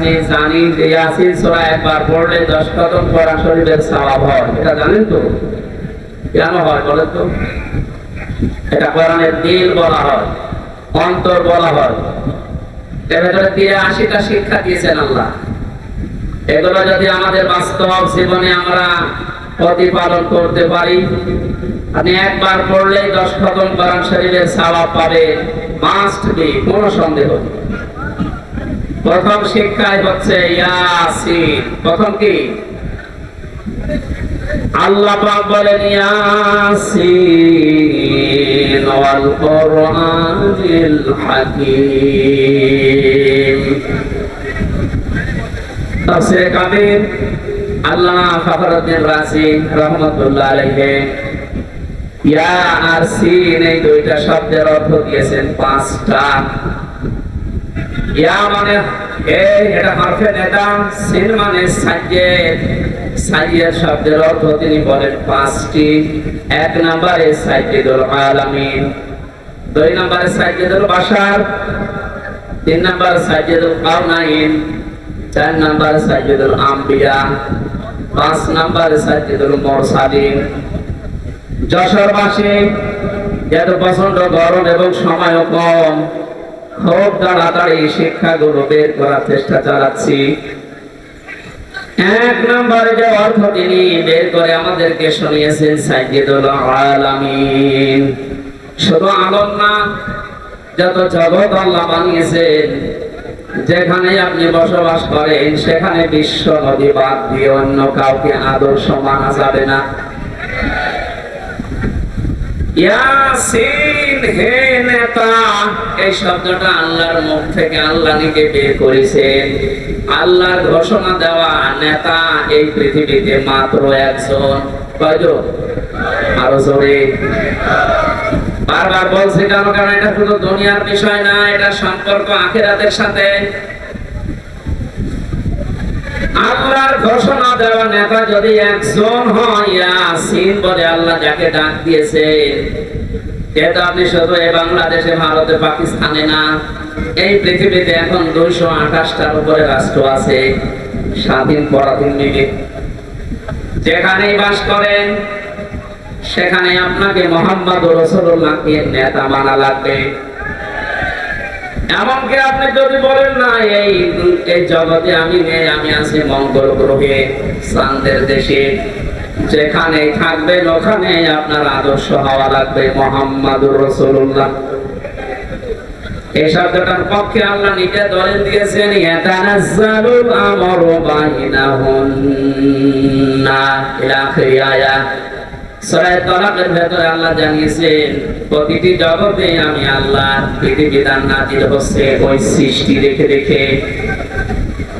আছি জানি যে ইয়াসিন সূরা একবার পড়লে দশ কদম কোরআন শরীফের সওয়াব হয়। এটা জানেন তো? কেন হয় বলেন তো? এটা কোরআনের দিল বলা হয়, অন্তর বলা হয়। এর ভেতরে আশিটা শিক্ষা দিয়েছেন আল্লাহ। এগুলো যদি আমাদের বাস্তব জীবনে আমরা প্রতিপালন করতে পারি, আপনি একবার পড়লেই দশ খতম কোরআন শরীফের সওয়াব পাবে মাস্ট বি কোনো সন্দেহ নেই। প্রথম শিক্ষায় হচ্ছে প্রথম কি? আল্লাহ রহমাতুল্লাহ আলাইহি। ইয়া আর সিন এই দুইটা শব্দের অর্থ দিয়েছেন পাঁচটা। ইয়া মানে এটা নেতা সিন মানে শব্দের অর্থ তিনি বলেন পাঁচটি। এক নম্বরে আলামিন, দুই নম্বরে তিন নম্বর কাউনাইন চার নম্বর সাইয়েদুল আম্বিয়া, পাঁচ নম্বর সাইয়েদুল মুরসালিন। যশোরবাসী, যেহেতু প্রচণ্ড গরম এবং সময়ও কম খুব তাড়াতাড়ি শিক্ষাগুলো বের করার চেষ্টা চালাচ্ছি। এক নম্বরে যে অর্থ তিনি বের করে আমাদেরকে শুনিয়েছেন, সাইয়েদুল আলামিন। শুধু আলম না, যত জগৎ আল্লাহ বানিয়েছেন যেখানে আপনি বসবাস করেন, সেখানে বিশ্ব নদী বাদ দিয়ে অন্য কাউকে আদর্শ মানা যাবে না। আল্লাহর ঘোষণা দেওয়া নেতা এই পৃথিবীতে মাত্র একজন। আরও বারবার বলছি কেন কারণ এটা শুধু দুনিয়ার বিষয় না, এটা সম্পর্ক আখেরাতের সাথে। আল্লাহর ঘোষণা দেওয়া নেতা যদি একজন হয় বলে আল্লাহ যাকে ডাক দিয়েছে, এটা আপনি শুধু এই বাংলাদেশে, ভারতে, পাকিস্তানে না, এই পৃথিবীতে এখন দুইশো আঠাশটার উপরে রাষ্ট্র আছে, স্বাধীন পরাধীন মিলে যেখানেই বাস করেন সেখানে আপনাকে মোহাম্মদ রসুল্লাহকে নেতা মানা লাগবে। এমনকি আপনি যদি বলেন, না, এই এই জগতে আমি নেই, আমি আছি মঙ্গল গ্রহে চান্দের দেশে। যেখানে থাকবেন ওখানে আপনার আদর্শ হওয়া লাগবে, মোহাম্মদুর রসুল্লাহ এই শব্দটার পক্ষে আল্লাহ নিজে দলেন দিয়েছেন, ইয়াতানাজ্জালুল আমরু বাইনাহুন্না ইলা সূরা তালাকের ভেতরে আল্লাহ জানিয়েছেন, প্রতিটি জগতে আমি আল্লাহ বিধিবিধান নাজিল হচ্ছে, ওই সৃষ্টি দেখে দেখে।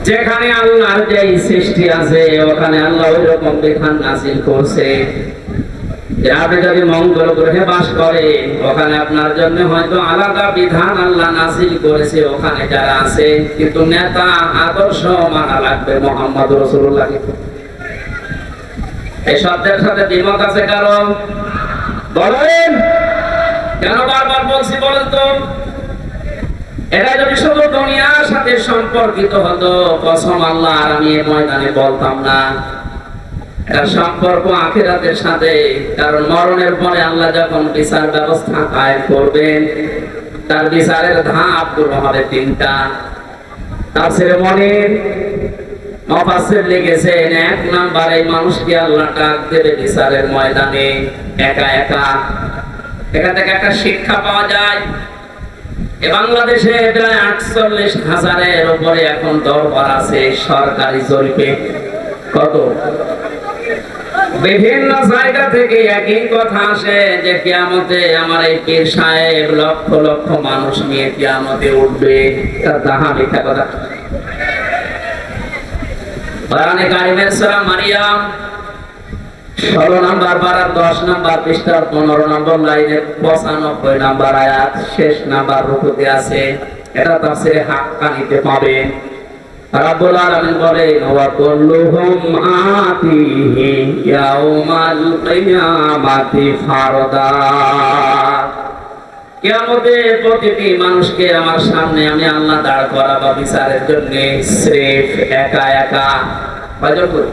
যেখানে আল্লাহর যে সৃষ্টি আছে, ওখানে আল্লাহ ওই রকম বিধান করছে। যদি মঙ্গল গ্রহে বাস করে ওখানে আপনার জন্য হয়তো আলাদা বিধান আল্লাহ নাজিল করেছে, ওখানে যারা আছে, কিন্তু নেতা, আদর্শ মানা লাগবে মোহাম্মদ রসুল্লাহকে এই শব্দের সাথে দ্বিমত আছে কারণ বলেন, কেন বারবার বলছি বলেন তো? এটা যদি শুধু দুনিয়ার সাথে সম্পর্কিত হতো, কসম আল্লাহ, আর আমি এই ময়দানে বলতাম না। এটা সম্পর্ক আখিরাতের সাথে, কারণ মরণের পরে আল্লাহ যখন বিচার ব্যবস্থা কায়েম করবেন, তার বিচারের ধাপগুলো হবে তিনটা। তার ছেলে মনের মফাসির লিখেছেন এক নাম্বার এই মানুষকে আল্লাহ ডাক দেবে বিচারের ময়দানে। একা একা। এখান থেকে একটা শিক্ষা পাওয়া যায়। এ বাংলাদেশে প্রায় আটচল্লিশ হাজারের উপরে এখন দরবার আছে সরকারি জরিপে। কত? বিভিন্ন জায়গা থেকে একই কথা আসে যে কিয়ামতে আমার এই সাহেব লক্ষ লক্ষ মানুষ নিয়ে কিয়ামতে উঠবে। তার তাহা মিথ্যা কথা। কোরআনে কারিমের সূরা মারিয়াম, ষোলো নাম্বার পারার দশ নাম্বার পৃষ্ঠার পনেরো নম্বর লাইনের পঁচানব্বই নাম্বার আয়াত, শেষ নাম্বার রুকুতে আছে। এটা তাফসিরে হাক্কানিতে পাবে। রাব্বুল আলামিন বলেন ওয়া কুল্লুহুম আতিহি ইয়াউমাল কিয়ামাতি ফারদা। কেয়ামতে প্রতিটি মানুষকে আমার সামনে আমি আল্লাহ দাঁড় করাবো বিচারের জন্য, স্রেফ একা একা। কয়জন করে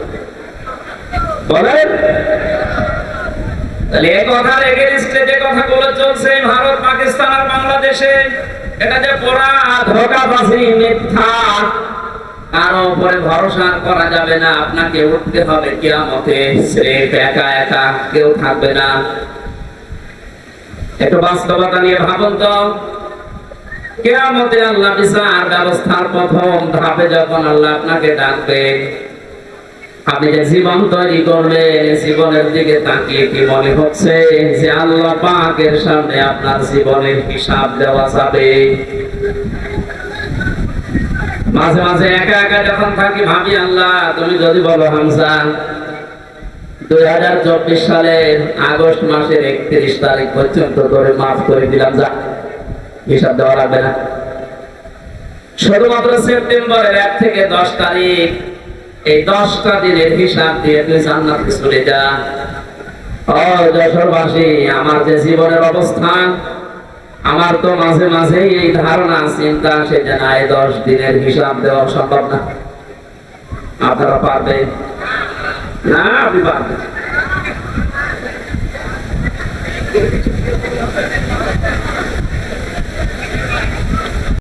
বলেন? তাহলে কথার যে চলছে, ভারত, পাকিস্তান আর বাংলাদেশে, এটা যে পোড়া, ধোকাবাজি, মিথ্যা কারও উপরে ভরসা করা যাবে না। আপনাকে উঠতে হবে কিয়ামতে, স্রেফ একা একা, কেউ থাকবে না। একটু বাস্তবতা নিয়ে ভাবুন তো। কেয়ামতে আল্লাহ বিচার ব্যবস্থার প্রথম ধাপে যখন আল্লাহ আপনাকে ডাকবে, আপনি যে জীবন তৈরি করলেন জীবনের দিকে তাকিয়ে কি মনে হচ্ছে যে আল্লাহ পাকের সামনে আপনার জীবনের হিসাব দেওয়া যাবে? মাঝে মাঝে একা একা যখন থাকি, ভাবি, আল্লাহ, তুমি যদি বলো হামসা দুই হাজার চব্বিশ সালের আগস্ট মাসের একত্রিশ তারিখ পর্যন্ত করে মাফ করে দিলাম, যা হিসাব দেওয়া লাগবে না। শুধুমাত্র সেপ্টেম্বরের এক থেকে দশ তারিখ, এই দশটা দিনের হিসাব দিয়ে তুই জান্নাতে চলে যা। ও যশোরবাসী, আমার যে জীবনের অবস্থান, আমার তো মাঝে মাঝে এই ধারণা, চিন্তা আসে যে না এই দশ দিনের হিসাব দেওয়া সম্ভব না। আপনারা পারবেন। না আপনি বাদ